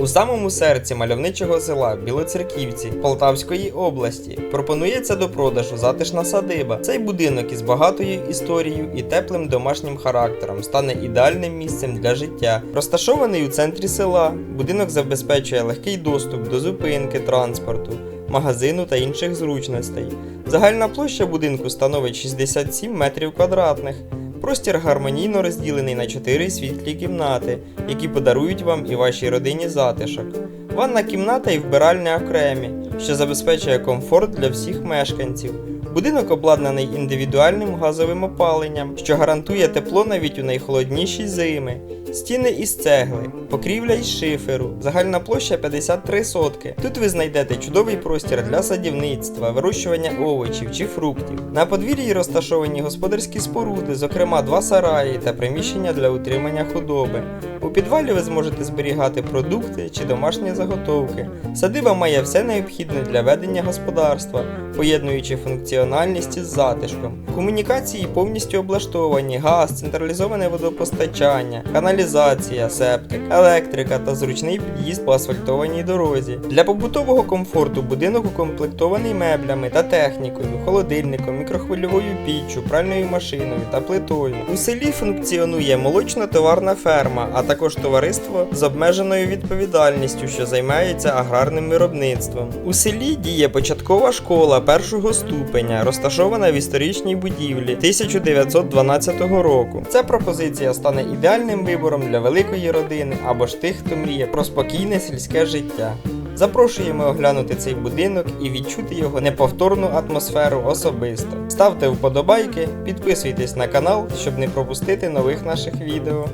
У самому серці мальовничого села Білоцерківці Полтавської області пропонується до продажу затишна садиба. Цей будинок із багатою історією і теплим домашнім характером стане ідеальним місцем для життя. Розташований у центрі села, будинок забезпечує легкий доступ до зупинки транспорту, магазину та інших зручностей. Загальна площа будинку становить 67 метрів квадратних. Простір гармонійно розділений на чотири світлі кімнати, які подарують вам і вашій родині затишок. Ванна кімната і вбиральня окремі, що забезпечує комфорт для всіх мешканців. Будинок обладнаний індивідуальним газовим опаленням, що гарантує тепло навіть у найхолодніші зими. Стіни із цегли, покрівля із шиферу, загальна площа 53 сотки. Тут ви знайдете чудовий простір для садівництва, вирощування овочів чи фруктів. На подвір'ї розташовані господарські споруди, зокрема два сараї та приміщення для утримання худоби. У підвалі ви зможете зберігати продукти чи домашні заготовки. Садиба має все необхідне для ведення господарства, поєднуючи функціональність із затишком. Комунікації повністю облаштовані: газ, централізоване водопостачання, каналізація, септик, електрика та зручний під'їзд по асфальтованій дорозі. Для побутового комфорту будинок укомплектований меблями та технікою, холодильником, мікрохвильовою піччю, пральною машиною та плитою. У селі функціонує молочно-товарна ферма, а також товариство з обмеженою відповідальністю, що займається аграрним виробництвом. У селі діє початкова школа першого ступеня, розташована в історичній будівлі 1912 року. Ця пропозиція стане ідеальним вибором для великої родини або ж тих, хто мріє про спокійне сільське життя. Запрошуємо оглянути цей будинок і відчути його неповторну атмосферу особисто. Ставте вподобайки, підписуйтесь на канал, щоб не пропустити нових наших відео.